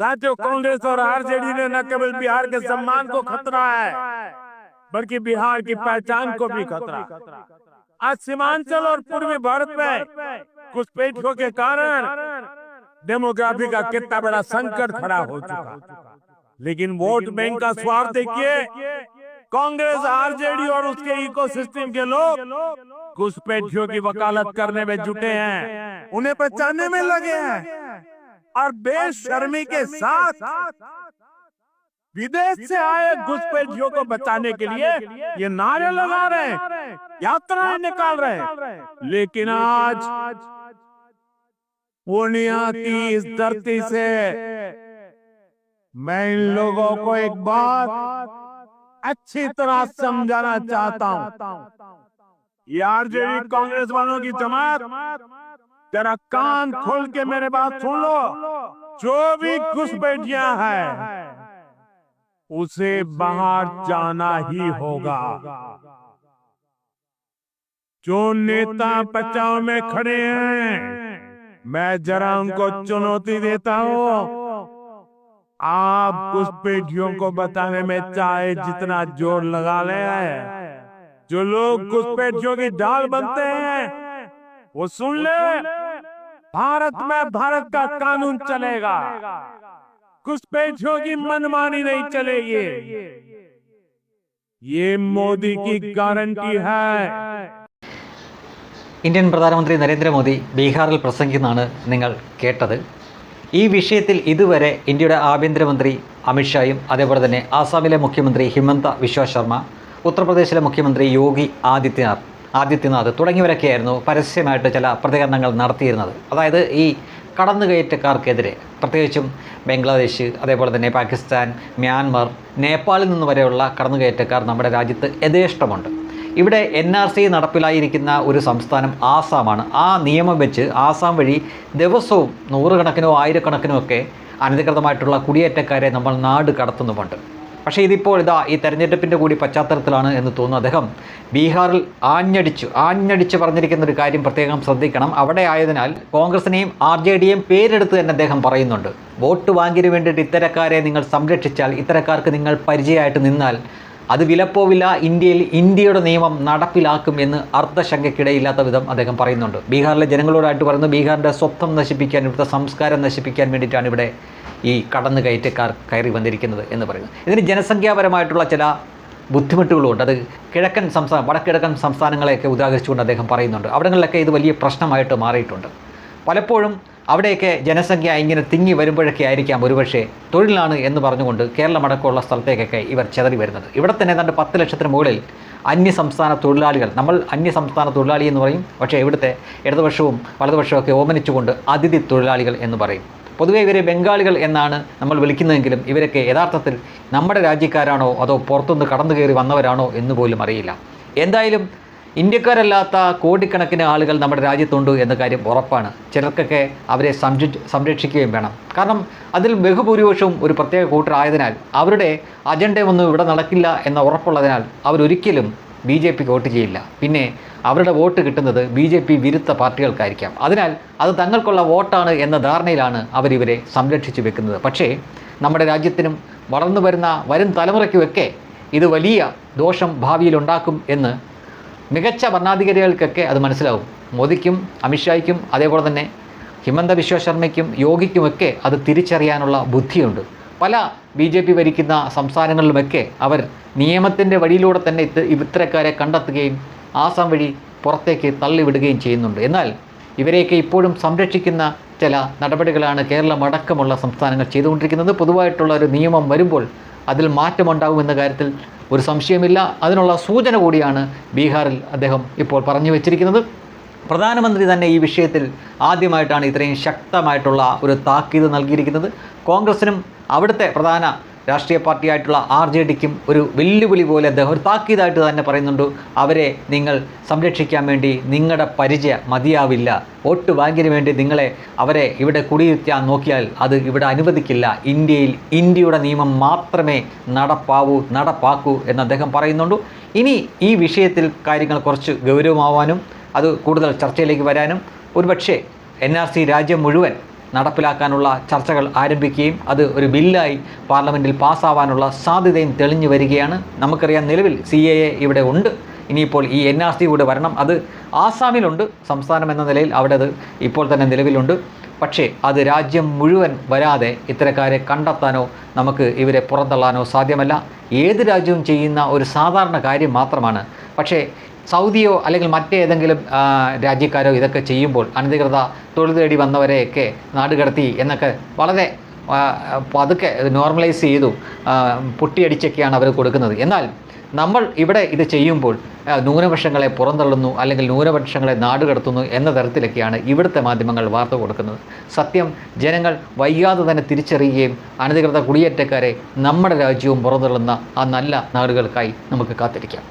साथियों कांग्रेस और आरजेडी ने न केवल बिहार के सम्मान को खतरा है बल्कि बिहार की पहचान को भी खतरा। आज सीमांचल और पूर्वी भारत में कुछ घुसपैठियों के कारण डेमोग्राफी का कितना बड़ा संकट खड़ा हो चुका। लेकिन वोट बैंक का स्वार्थ देखिए कांग्रेस आरजेडी और उसके इकोसिस्टम के लोग घुसपैठियों की वकालत करने में जुटे हैं। उन्हें पहचानने में लगे हैं। और बेशर्मी के साथ विदेश से आए घुसपैठियों को बचाने के लिए ये नारे लगा रहे हैं यात्राएँ निकाल रहे हैं। लेकिन आज पूर्णिया की इस धरती से मैं इन लोगों को एक बात अच्छी तरह समझाना चाहता हूँ। ये आरजेडी कांग्रेस वालों की जमात तेरा कान खोल के मेरे बात सुन लो। जो भी घुसपैठिया है उसे बाहर जाना ही होगा। जो नेता बचाव में खड़े हैं मैं जरा उनको चुनौती देता हूँ। आप घुसपैठियों को बताने में चाहे जितना ज़ोर लगा ले जो लोग घुसपैठियों की ढाल बनते हैं वो सुन ले। भारत में भारत का कानून चलेगा घुसपैठियों की मनमानी नहीं चलेगी ये मोदी की गारंटी है ഇന്ത്യൻ പ്രധാനമന്ത്രി നരേന്ദ്രമോദി ബീഹാറിൽ പ്രസംഗിക്കുന്നതാണ് നിങ്ങൾ കേട്ടത് ഈ വിഷയത്തിൽ ഇതുവരെ ഇന്ത്യയുടെ ആഭ്യന്തരമന്ത്രി അമിത്ഷായും അതേപോലെ തന്നെ ആസാമിലെ മുഖ്യമന്ത്രി ഹിമന്ത വിശ്വ ശർമ്മ ഉത്തർപ്രദേശിലെ മുഖ്യമന്ത്രി യോഗി ആദിത്യനാഥ് ആദിത്യനാഥ് തുടങ്ങിയവരൊക്കെയായിരുന്നു പരസ്യമായിട്ട് ചില പ്രതികരണങ്ങൾ നടത്തിയിരുന്നത്. അതായത് ഈ കടന്നുകയറ്റക്കാർക്കെതിരെ പ്രത്യേകിച്ചും ബംഗ്ലാദേശ് അതേപോലെ തന്നെ പാകിസ്ഥാൻ മ്യാൻമർ നേപ്പാളിൽ നിന്ന് വരെയുള്ള കടന്നുകയറ്റക്കാർ നമ്മുടെ രാജ്യത്ത് യഥേഷ്ടമുണ്ട്. ഇവിടെ എൻ ആർ സി നടപ്പിലായിരിക്കുന്ന ഒരു സംസ്ഥാനം ആസാമാണ്. ആ നിയമം വെച്ച് ആസാം വഴി ദിവസവും നൂറുകണക്കിനോ ആയിരക്കണക്കിനോ ഒക്കെ അനധികൃതമായിട്ടുള്ള കുടിയേറ്റക്കാരെ നമ്മൾ നാട് കടത്തുന്നുമുണ്ട്. പക്ഷേ ഇതിപ്പോൾ ഇതാ ഈ തെരഞ്ഞെടുപ്പിന്റെ കൂടി പശ്ചാത്തലത്തിലാണ് എന്ന് തോന്നുന്നു. അദ്ദേഹം ബീഹാറിൽ ആഞ്ഞടിച്ചു. ആഞ്ഞടിച്ച് പറഞ്ഞിരിക്കുന്ന ഒരു കാര്യം പ്രത്യേകം ശ്രദ്ധിക്കണം. അവിടെ ആയതിനാൽ കോൺഗ്രസിനെയും ആർ ജെ ഡിയെയും പേരെടുത്ത് തന്നെ അദ്ദേഹം പറയുന്നുണ്ട്. വോട്ട് വാങ്ങിന് വേണ്ടിയിട്ട് ഇത്തരക്കാരെ നിങ്ങൾ സംരക്ഷിച്ചാൽ ഇത്തരക്കാർക്ക് നിങ്ങൾ പരിചയമായിട്ട് നിന്നാൽ അത് വിലപ്പോവില്ല. ഇന്ത്യയിൽ ഇന്ത്യയുടെ നിയമം നടപ്പിലാക്കും എന്ന് അർത്ഥശങ്കയ്ക്കിടയില്ലാത്ത വിധം അദ്ദേഹം പറയുന്നുണ്ട്. ബീഹാറിലെ ജനങ്ങളോടായിട്ട് പറയുന്നത് ബീഹാറിന്റെ സ്വത്വം നശിപ്പിക്കാൻ ഇവിടുത്തെ സംസ്കാരം നശിപ്പിക്കാൻ വേണ്ടിയിട്ടാണ് ഇവിടെ ഈ കടന്നുകയറ്റക്കാർ കയറി വന്നിരിക്കുന്നത് എന്ന് പറയുന്നത്. ഇതിന് ജനസംഖ്യാപരമായിട്ടുള്ള ചില ബുദ്ധിമുട്ടുകളുമുണ്ട് അത് കിഴക്കൻ സംസ്ഥാനം വടക്കിഴക്കൻ സംസ്ഥാനങ്ങളെയൊക്കെ ഉദാഹരിച്ചുകൊണ്ട് അദ്ദേഹം പറയുന്നുണ്ട്. അവിടങ്ങളിലൊക്കെ ഇത് വലിയ പ്രശ്നമായിട്ട് മാറിയിട്ടുണ്ട്. പലപ്പോഴും അവിടെയൊക്കെ ജനസംഖ്യ ഇങ്ങനെ തിങ്ങി വരുമ്പോഴൊക്കെ ആയിരിക്കാം ഒരുപക്ഷെ തൊഴിലാണ് എന്ന് പറഞ്ഞുകൊണ്ട് കേരളമടക്കമുള്ള സ്ഥലത്തേക്കൊക്കെ ഇവർ ചെതറി വരുന്നത്. ഇവിടെ തന്നെ ഏതാണ്ട് പത്ത് ലക്ഷത്തിന് മുകളിൽ അന്യസംസ്ഥാന തൊഴിലാളികൾ നമ്മൾ അന്യസംസ്ഥാന തൊഴിലാളി എന്ന് പറയും. പക്ഷേ ഇവിടുത്തെ ഇടതുപക്ഷവും വലതുപക്ഷവും ഒക്കെ ഓമനിച്ചുകൊണ്ട് അതിഥി തൊഴിലാളികൾ എന്ന് പറയും. പൊതുവെ ഇവരെ ബംഗാളികൾ എന്നാണ് നമ്മൾ വിളിക്കുന്നതെങ്കിലും ഇവരൊക്കെ യഥാർത്ഥത്തിൽ നമ്മുടെ രാജ്യക്കാരാണോ അതോ പുറത്തുനിന്ന് കടന്നു കയറി വന്നവരാണോ എന്ന് പോലും അറിയില്ല. എന്തായാലും ഇന്ത്യക്കാരല്ലാത്ത കോടിക്കണക്കിന് ആളുകൾ നമ്മുടെ രാജ്യത്തുണ്ട് എന്ന കാര്യം ഉറപ്പാണ്. ചിലർക്കൊക്കെ അവരെ സംരക്ഷ സംരക്ഷിക്കുകയും വേണം. കാരണം അതിൽ ബഹുഭൂരിപക്ഷവും ഒരു പ്രത്യേക കൂട്ടരായതിനാൽ അവരുടെ അജണ്ടയൊന്നും ഇവിടെ നടക്കില്ല എന്ന ഉറപ്പുള്ളതിനാൽ അവരൊരിക്കലും ബി ജെ പിക്ക് വോട്ട് ചെയ്യില്ല. പിന്നെ അവരുടെ വോട്ട് കിട്ടുന്നത് ബി ജെ പി വിരുദ്ധ പാർട്ടികൾക്കായിരിക്കാം. അതിനാൽ അത് തങ്ങൾക്കുള്ള വോട്ടാണ് എന്ന ധാരണയിലാണ് അവരിവരെ സംരക്ഷിച്ചു വെക്കുന്നത്. പക്ഷേ നമ്മുടെ രാജ്യത്തിനും വളർന്നു വരുന്ന വരും തലമുറയ്ക്കുമൊക്കെ ഇത് വലിയ ദോഷം ഭാവിയിലുണ്ടാക്കും എന്ന് മികച്ച ഭരണാധികാരികൾക്കൊക്കെ അത് മനസ്സിലാവും. മോദിക്കും അമിത്ഷായ്ക്കും അതേപോലെ തന്നെ ഹിമന്ത വിശ്വ ശർമ്മയ്ക്കും യോഗിക്കുമൊക്കെ അത് തിരിച്ചറിയാനുള്ള ബുദ്ധിയുണ്ട്. പല ബി ജെ പി ഭരിക്കുന്ന സംസ്ഥാനങ്ങളിലുമൊക്കെ അവർ നിയമത്തിന്റെ വഴിയിലൂടെ തന്നെ ഇത് ഇത്തരക്കാരെ കണ്ടെത്തുകയും ആസാം വഴി പുറത്തേക്ക് തള്ളിവിടുകയും ചെയ്യുന്നുണ്ട്. എന്നാൽ ഇവരെയൊക്കെ ഇപ്പോഴും സംരക്ഷിക്കുന്ന ചില നടപടികളാണ് കേരളം അടക്കമുള്ള സംസ്ഥാനങ്ങൾ ചെയ്തുകൊണ്ടിരിക്കുന്നത്. പൊതുവായിട്ടുള്ള ഒരു നിയമം വരുമ്പോൾ അതിൽ മാറ്റമുണ്ടാകുമെന്ന കാര്യത്തിൽ ഒരു സംശയമില്ല. അതിനുള്ള സൂചന കൂടിയാണ് ബീഹാറിൽ അദ്ദേഹം ഇപ്പോൾ പറഞ്ഞു വച്ചിരിക്കുന്നത്. പ്രധാനമന്ത്രി തന്നെ ഈ വിഷയത്തിൽ ആദ്യമായിട്ടാണ് ഇത്രയും ശക്തമായിട്ടുള്ള ഒരു താക്കീത് നൽകിയിരിക്കുന്നത്. കോൺഗ്രസിനും അവിടുത്തെ പ്രധാന രാഷ്ട്രീയ പാർട്ടിയായിട്ടുള്ള ആർ ജെ ഡിക്കും ഒരു വെല്ലുവിളി പോലെ അദ്ദേഹം ഒരു താക്കീതായിട്ട് തന്നെ പറയുന്നുണ്ട്. അവരെ നിങ്ങൾ സംരക്ഷിക്കാൻ വേണ്ടി നിങ്ങളുടെ പരിചയം മതിയാവില്ല. വോട്ട് ബാങ്കിന് വേണ്ടി നിങ്ങളെ അവരെ ഇവിടെ കുടിയിരുത്താൻ നോക്കിയാൽ അത് ഇവിടെ അനുവദിക്കില്ല. ഇന്ത്യയിൽ ഇന്ത്യയുടെ നിയമം മാത്രമേ നടപ്പാവൂ നടപ്പാക്കൂ എന്ന് അദ്ദേഹം പറയുന്നുണ്ട്. ഇനി ഈ വിഷയത്തിൽ കാര്യങ്ങൾ കുറച്ച് ഗൗരവമാവാനും അത് കൂടുതൽ ചർച്ചയിലേക്ക് വരാനും ഒരുപക്ഷേ എൻ ആർ സി രാജ്യം മുഴുവൻ നടപ്പിലാക്കാനുള്ള ചർച്ചകൾ ആരംഭിക്കുകയും അത് ഒരു ബില്ലായി പാർലമെന്റിൽ പാസ്സാവാനുള്ള സാധ്യതയും തെളിഞ്ഞു വരികയാണ്. നമുക്കറിയാം നിലവിൽ സി എ എ ഇവിടെ ഉണ്ട്. ഇനിയിപ്പോൾ ഈ എൻ ആർ സി കൂടെ വരണം. അത് ആസാമിലുണ്ട്. സംസ്ഥാനം എന്ന നിലയിൽ അവിടെ അത് ഇപ്പോൾ തന്നെ നിലവിലുണ്ട്. പക്ഷേ അത് രാജ്യം മുഴുവൻ വരാതെ ഇത്തരക്കാരെ കണ്ടെത്താനോ നമുക്ക് ഇവരെ പുറന്തള്ളാനോ സാധ്യമല്ല. ഏത് രാജ്യവും ചെയ്യുന്ന ഒരു സാധാരണ കാര്യം മാത്രമാണ്. പക്ഷേ സൗദിയോ അല്ലെങ്കിൽ മറ്റേതെങ്കിലും രാജ്യക്കാരോ ഇതൊക്കെ ചെയ്യുമ്പോൾ അനധികൃത തൊഴിൽ തേടി വന്നവരെയൊക്കെ നാടുകടത്തി എന്നൊക്കെ വളരെ പതുക്കെ നോർമലൈസ് ചെയ്തു പൊട്ടിയടിച്ചൊക്കെയാണ് അവർ കൊടുക്കുന്നത്. എന്നാൽ നമ്മൾ ഇവിടെ ഇത് ചെയ്യുമ്പോൾ ന്യൂനപക്ഷങ്ങളെ പുറന്തള്ളുന്നു അല്ലെങ്കിൽ ന്യൂനപക്ഷങ്ങളെ നാടുകടത്തുന്നു എന്ന തരത്തിലൊക്കെയാണ് ഇവിടുത്തെ മാധ്യമങ്ങൾ വാർത്ത കൊടുക്കുന്നത്. സത്യം ജനങ്ങൾ വൈകാതെ തന്നെ തിരിച്ചറിയുകയും അനധികൃത കുടിയേറ്റക്കാരെ നമ്മുടെ രാജ്യവും പുറന്തള്ളുന്ന ആ നല്ല നാടുകൾക്കായി നമുക്ക് കാത്തിരിക്കാം.